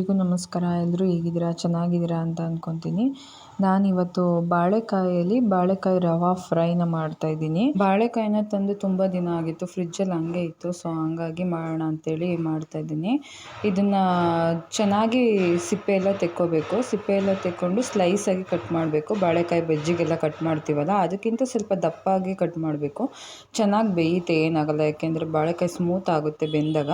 Hi ಎಲ್ರಿಗೂ ನಮಸ್ಕಾರ. ಎಲ್ಲರೂ ಹೇಗಿದ್ದೀರಾ? ಚೆನ್ನಾಗಿದ್ದೀರಾ ಅಂತ ಅಂದ್ಕೊತೀನಿ ನಾನಿವತ್ತು ಬಾಳೆಕಾಯಲ್ಲಿ ಬಾಳೆಕಾಯಿ ರವಾ ಫ್ರೈನ ಮಾಡ್ತಾ ಇದ್ದೀನಿ. ಬಾಳೆಕಾಯಿನ ತಂದು ತುಂಬ ದಿನ ಆಗಿತ್ತು. ಫ್ರಿಜ್ಜಲ್ಲಿ ಹಂಗೆ ಇತ್ತು. ಸೊ, ಹಂಗಾಗಿ ಮಾಡೋಣ ಅಂತೇಳಿ ಮಾಡ್ತಾಯಿದ್ದೀನಿ ಇದನ್ನು ಚೆನ್ನಾಗಿ ಸಿಪ್ಪೆ ಎಲ್ಲ ತೆಕ್ಕೋಬೇಕು. ಸಿಪ್ಪೆ ಎಲ್ಲ ತೆಕ್ಕೊಂಡು ಸ್ಲೈಸಾಗಿ ಕಟ್ ಮಾಡಬೇಕು. ಬಾಳೆಕಾಯಿ ಬಜ್ಜಿಗೆಲ್ಲ ಕಟ್ ಮಾಡ್ತೀವಲ್ಲ, ಅದಕ್ಕಿಂತ ಸ್ವಲ್ಪ ದಪ್ಪಾಗಿ ಕಟ್ ಮಾಡಬೇಕು. ಚೆನ್ನಾಗಿ ಬೇಯುತ್ತೆ ಏನಾಗಲ್ಲ, ಯಾಕೆಂದರೆ ಬಾಳೆಕಾಯಿ ಸ್ಮೂತ್ ಆಗುತ್ತೆ ಬೆಂದಾಗ.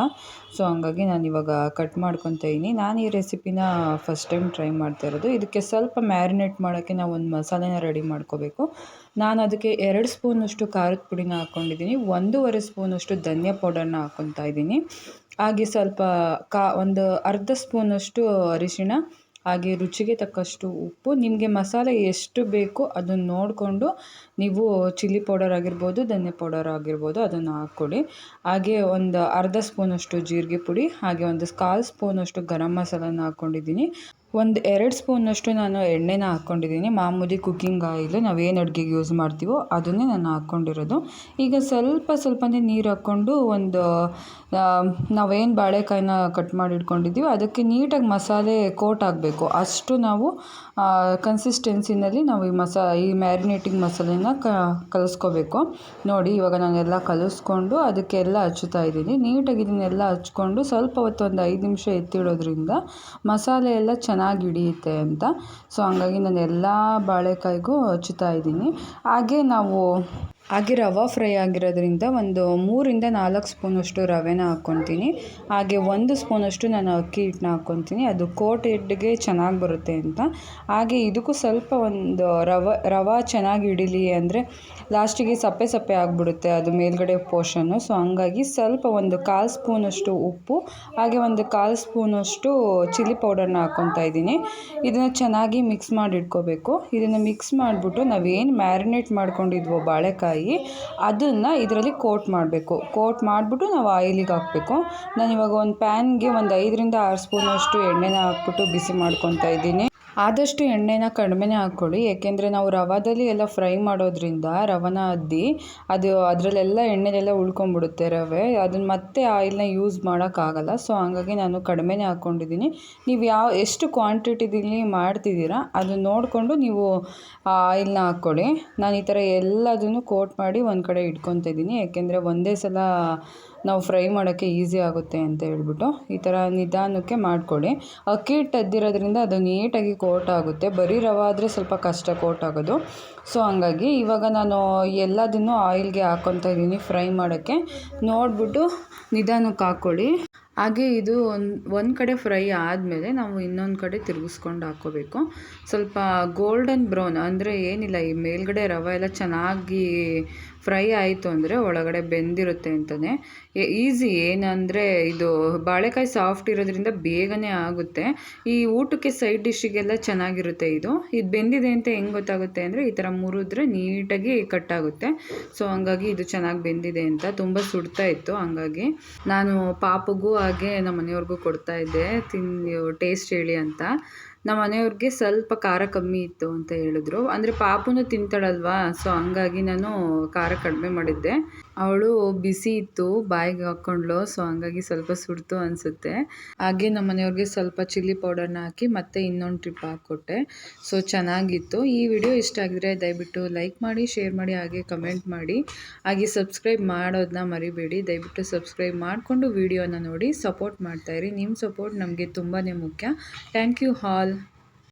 ಸೊ, ಹಂಗಾಗಿ ನಾನು ಇವಾಗ ಕಟ್ ಮಾಡ್ಕೊತಾ ಇದ್ದೀನಿ. ನಾನು ಈ ರೆಸಿಪಿನ ಫಸ್ಟ್ ಟೈಮ್ ಟ್ರೈ ಮಾಡ್ತಾ ಇರೋದು. ಇದಕ್ಕೆ ಸ್ವಲ್ಪ ಮ್ಯಾರಿನೇಟ್ ಮಾಡೋಕ್ಕೆ ನಾವು ಒಂದು ಮಸಾಲೆನ ರೆಡಿ ಮಾಡ್ಕೋಬೇಕು. ನಾನು ಅದಕ್ಕೆ ಎರಡು ಸ್ಪೂನಷ್ಟು ಖಾರದ ಪುಡಿನ ಹಾಕ್ಕೊಂಡಿದ್ದೀನಿ. ಒಂದೂವರೆ ಸ್ಪೂನಷ್ಟು ಧನಿಯಾ ಪೌಡರ್ನ ಹಾಕ್ಕೊತಾ ಇದ್ದೀನಿ. ಹಾಗೆ ಸ್ವಲ್ಪ ಕಾ ಒಂದು ಅರ್ಧ ಸ್ಪೂನಷ್ಟು ಅರಿಶಿಣ, ಹಾಗೆ ರುಚಿಗೆ ತಕ್ಕಷ್ಟು ಉಪ್ಪು. ನಿಮಗೆ ಮಸಾಲೆ ಎಷ್ಟು ಬೇಕು ಅದನ್ನು ನೋಡಿಕೊಂಡು ನೀವು ಚಿಲ್ಲಿ ಪೌಡರ್ ಆಗಿರ್ಬೋದು, ಧನ್ಯ ಪೌಡರ್ ಆಗಿರ್ಬೋದು ಅದನ್ನು ಹಾಕ್ಕೊಡಿ ಹಾಗೆ ಒಂದು ಅರ್ಧ ಸ್ಪೂನಷ್ಟು ಜೀರಿಗೆ ಪುಡಿ, ಹಾಗೆ ಒಂದು ಕಾಲು ಸ್ಪೂನಷ್ಟು ಗರಂ ಮಸಾಲನ ಹಾಕ್ಕೊಂಡಿದ್ದೀನಿ. ಒಂದು ಎರಡು ಸ್ಪೂನಷ್ಟು ನಾನು ಎಣ್ಣೆನ ಹಾಕ್ಕೊಂಡಿದ್ದೀನಿ. ಮಾಮೂಲಿ ಕುಕ್ಕಿಂಗ್ ಆಯಿಲು ನಾವೇನು ಅಡುಗೆಗೆ ಯೂಸ್ ಮಾಡ್ತೀವೋ ಅದನ್ನೇ ನಾನು ಹಾಕ್ಕೊಂಡಿರೋದು. ಈಗ ಸ್ವಲ್ಪ ಸ್ವಲ್ಪನೇ ನೀರು ಹಾಕ್ಕೊಂಡು ಒಂದು ನಾವೇನು ಬಾಳೆಕಾಯಿನ ಕಟ್ ಮಾಡಿ ಇಟ್ಕೊಂಡಿದ್ದೀವಿ ಅದಕ್ಕೆ ನೀಟಾಗಿ ಮಸಾಲೆ ಕೋಟ್ ಆಗಬೇಕು ಅಷ್ಟು ನಾವು ಕನ್ಸಿಸ್ಟೆನ್ಸಿನಲ್ಲಿ ನಾವು ಈ ಮಸಾ, ಈ ಮ್ಯಾರಿನೇಟಿಂಗ್ ಮಸಾಲೆನ ಕಲಿಸ್ಕೋಬೇಕು. ನೋಡಿ ಇವಾಗ ನಾನೆಲ್ಲ ಕಲಿಸ್ಕೊಂಡು ಅದಕ್ಕೆಲ್ಲ ಹಚ್ಚುತ್ತಾ ಇದ್ದೀನಿ. ನೀಟಾಗಿ ಇದನ್ನೆಲ್ಲ ಹಚ್ಕೊಂಡು ಸ್ವಲ್ಪ ಹೊತ್ತು ಒಂದು ಐದು ನಿಮಿಷ ಎತ್ತಿಡೋದ್ರಿಂದ ಮಸಾಲೆ ಎಲ್ಲ ಚೆನ್ನಾಗಿ ಹಿಡಿಯುತ್ತೆ ಅಂತ. ಸೊ ಹಂಗಾಗಿ ನಾನು ಎಲ್ಲ ಬಾಳೆಕಾಯಿಗೂ ಹಚ್ತಾ ಇದ್ದೀನಿ. ಹಾಗೆ ನಾವು ಹಾಗೆ ರವೆ ಫ್ರೈ ಆಗಿರೋದ್ರಿಂದ ಒಂದು ಮೂರಿಂದ ನಾಲ್ಕು ಸ್ಪೂನಷ್ಟು ರವೆನ ಹಾಕ್ಕೊತೀನಿ. ಹಾಗೆ ಒಂದು ಸ್ಪೂನಷ್ಟು ನಾನು ಅಕ್ಕಿ ಹಿಟ್ಟನ್ನ ಹಾಕ್ಕೊತೀನಿ. ಅದು ಕೋಟ್ ಹಿಟ್ಟಿಗೆ ಚೆನ್ನಾಗಿ ಬರುತ್ತೆ ಅಂತ. ಹಾಗೆ ಇದಕ್ಕೂ ಸ್ವಲ್ಪ ಒಂದು ರವೆ ರವೆ ಚೆನ್ನಾಗಿ ಹಿಡೀಲಿ ಅಂದರೆ ಲಾಸ್ಟಿಗೆ ಸಪ್ಪೆ ಸಪ್ಪೆ ಆಗಿಬಿಡುತ್ತೆ ಅದು ಮೇಲ್ಗಡೆ ಪೋರ್ಷನ್ನು. ಸೊ ಹಂಗಾಗಿ ಸ್ವಲ್ಪ ಒಂದು ಕಾಲು ಸ್ಪೂನಷ್ಟು ಉಪ್ಪು, ಹಾಗೆ ಒಂದು ಕಾಲು ಸ್ಪೂನಷ್ಟು ಚಿಲ್ಲಿ ಪೌಡರ್ನ ಹಾಕ್ಕೊತಾ ಇದ್ದೀನಿ. ಇದನ್ನು ಚೆನ್ನಾಗಿ ಮಿಕ್ಸ್ ಮಾಡಿ ಇಟ್ಕೋಬೇಕು ಇದನ್ನು ಮಿಕ್ಸ್ ಮಾಡಿಬಿಟ್ಟು ನಾವೇನು ಮ್ಯಾರಿನೇಟ್ ಮಾಡ್ಕೊಂಡಿದ್ವೋ ಬಾಳೆಕಾಯಿ ಅದನ್ನು ಇದರಲ್ಲಿ ಕೋಟ್ ಮಾಡಬೇಕು. ಕೋಟ್ ಮಾಡಿಬಿಟ್ಟು ನಾವು ಆಯಿಲಿಗೆ ಹಾಕಬೇಕು. ನಾನು ಇವಾಗ ಒಂದು ಪ್ಯಾನ್ಗೆ ಒಂದು ಐದರಿಂದ ಆರು ಸ್ಪೂನಷ್ಟು ಎಣ್ಣೆನ ಹಾಕ್ಬಿಟ್ಟು ಬಿಸಿ ಮಾಡ್ಕೊತಾ ಇದ್ದೀನಿ. ಆದಷ್ಟು ಎಣ್ಣೆನ ಕಡಿಮೆನೇ ಹಾಕ್ಕೊಳ್ಳಿ. ಏಕೆಂದರೆ ನಾವು ರವಾದಲ್ಲಿ ಎಲ್ಲ ಫ್ರೈ ಮಾಡೋದ್ರಿಂದ ರವನ ಅದ್ದಿ ಅದು ಅದರಲ್ಲೆಲ್ಲ ಎಣ್ಣೆಲೆಲ್ಲ ಉಳ್ಕೊಂಬಿಡುತ್ತೆ ರವೆ. ಅದನ್ನು ಮತ್ತೆ ಆಯಿಲ್ನ ಯೂಸ್ ಮಾಡೋಕ್ಕಾಗಲ್ಲ. ಸೊ, ಹಂಗಾಗಿ ನಾನು ಕಡಿಮೆನೇ ಹಾಕ್ಕೊಂಡಿದ್ದೀನಿ. ನೀವು ಯಾವ, ಎಷ್ಟು ಕ್ವಾಂಟಿಟಿದಲ್ಲಿ ಮಾಡ್ತಿದ್ದೀರಾ ಅದನ್ನು ನೋಡಿಕೊಂಡು ನೀವು ಆಯಿಲ್ನ ಹಾಕ್ಕೊಳ್ಳಿ. ನಾನು ಈ ಥರ ಎಲ್ಲದನ್ನು ಕೋಟ್ ಮಾಡಿ ಒಂದು ಕಡೆ ಇಟ್ಕೊತಿದ್ದೀನಿ. ಏಕೆಂದರೆ ಒಂದೇ ಸಲ ನಾವು ಫ್ರೈ ಮಾಡೋಕ್ಕೆ ಈಸಿ ಆಗುತ್ತೆ ಅಂತ ಹೇಳ್ಬಿಟ್ಟು ಈ ಥರ ನಿಧಾನಕ್ಕೆ ಮಾಡಿಕೊಳ್ಳಿ. ಅಕ್ಕಿ ಹಿಟ್ಟು ಅದ್ದಿರೋದ್ರಿಂದ ಅದು ನೀಟಾಗಿ ಕೋಟ್ ಆಗುತ್ತೆ. ಬರೀ ರವೆ ಆದರೆ ಸ್ವಲ್ಪ ಕಷ್ಟ ಕೋಟ್ ಆಗೋದು. ಸೊ ಹಂಗಾಗಿ ಇವಾಗ ನಾನು ಎಲ್ಲದನ್ನು ಆಯಿಲ್ಗೆ ಹಾಕ್ಕೊತಾ ಇದ್ದೀನಿ ಫ್ರೈ ಮಾಡೋಕ್ಕೆ. ನೋಡಿಬಿಟ್ಟು ನಿಧಾನಕ್ಕೆ ಹಾಕ್ಕೊಳ್ಳಿ. ಹಾಗೆ ಇದು ಒಂದು ಒಂದು ಕಡೆ ಫ್ರೈ ಆದಮೇಲೆ ನಾವು ಇನ್ನೊಂದು ಕಡೆ ತಿರುಗಿಸ್ಕೊಂಡು ಹಾಕ್ಕೋಬೇಕು ಸ್ವಲ್ಪ ಗೋಲ್ಡನ್ ಬ್ರೌನ್ ಅಂದರೆ ಏನಿಲ್ಲ, ಈ ಮೇಲ್ಗಡೆ ರವೆ ಎಲ್ಲ ಚೆನ್ನಾಗಿ ಫ್ರೈ ಆಯಿತು ಅಂದರೆ ಒಳಗಡೆ ಬೆಂದಿರುತ್ತೆ ಅಂತಲೇ ಈಸಿ ಏನಂದರೆ ಇದು ಬಾಳೆಕಾಯಿ ಸಾಫ್ಟ್ ಇರೋದ್ರಿಂದ ಬೇಗನೆ ಆಗುತ್ತೆ. ಈ ಊಟಕ್ಕೆ ಸೈಡ್ ಡಿಶ್ಶಿಗೆಲ್ಲ ಚೆನ್ನಾಗಿರುತ್ತೆ ಇದು. ಇದು ಬೆಂದಿದೆ ಅಂತ ಹೆಂಗೆ ಗೊತ್ತಾಗುತ್ತೆ ಅಂದರೆ ಈ ಥರ ಮುರಿದ್ರೆ ನೀಟಾಗಿ ಕಟ್ಟಾಗುತ್ತೆ ಸೊ ಹಂಗಾಗಿ ಇದು ಚೆನ್ನಾಗಿ ಬೆಂದಿದೆ ಅಂತ ತುಂಬ ಸುಡ್ತಾ ಇತ್ತು. ಹಂಗಾಗಿ ನಾನು ಪಾಪಗೂ ಹಾಗೆ ನಮ್ಮ ಮನೆಯವ್ರಿಗೂ ಕೊಡ್ತಾ ಇದ್ದೆ. ತಿಂದು ಟೇಸ್ಟ್ ಹೇಳಿ ಅಂತ. ನಮ್ಮ ಮನೆಯವ್ರಿಗೆ ಸ್ವಲ್ಪ ಖಾರ ಕಮ್ಮಿ ಇತ್ತು ಅಂತ ಹೇಳಿದ್ರು. ಅಂದರೆ ಪಾಪುನು ತಿಂತಾಳಲ್ವಾ ಸೊ ಹಂಗಾಗಿ ನಾನು ಖಾರ ಕಡಿಮೆ ಮಾಡಿದ್ದೆ. ಅವಳು ಬಿಸಿ ಇತ್ತು, ಬಾಯಿಗೆ ಹಾಕ್ಕೊಂಡ್ಳು ಸೊ ಹಂಗಾಗಿ ಸ್ವಲ್ಪ ಸುಡ್ತು ಅನಿಸುತ್ತೆ. ಹಾಗೆ ನಮ್ಮ ಮನೆಯವ್ರಿಗೆ ಸ್ವಲ್ಪ ಚಿಲ್ಲಿ ಪೌಡರ್ನ ಹಾಕಿ ಮತ್ತೆ ಇನ್ನೊಂದು ಟ್ರಿಪ್ ಹಾಕ್ಕೊಟ್ಟೆ ಸೊ ಚೆನ್ನಾಗಿತ್ತು. ಈ ವಿಡಿಯೋ ಇಷ್ಟ ಆಗಿದ್ರೆ ದಯವಿಟ್ಟು ಲೈಕ್ ಮಾಡಿ ಶೇರ್ ಮಾಡಿ, ಹಾಗೆ ಕಮೆಂಟ್ ಮಾಡಿ. ಹಾಗೆ ಸಬ್ಸ್ಕ್ರೈಬ್ ಮಾಡೋದನ್ನ ಮರಿಬೇಡಿ. ದಯವಿಟ್ಟು ಸಬ್ಸ್ಕ್ರೈಬ್ ಮಾಡಿಕೊಂಡು ವಿಡಿಯೋನ ನೋಡಿ ಸಪೋರ್ಟ್ ಮಾಡ್ತಾಯಿರಿ ನಿಮ್ಮ ಸಪೋರ್ಟ್ ನಮಗೆ ತುಂಬಾ ಮುಖ್ಯ. Thank you all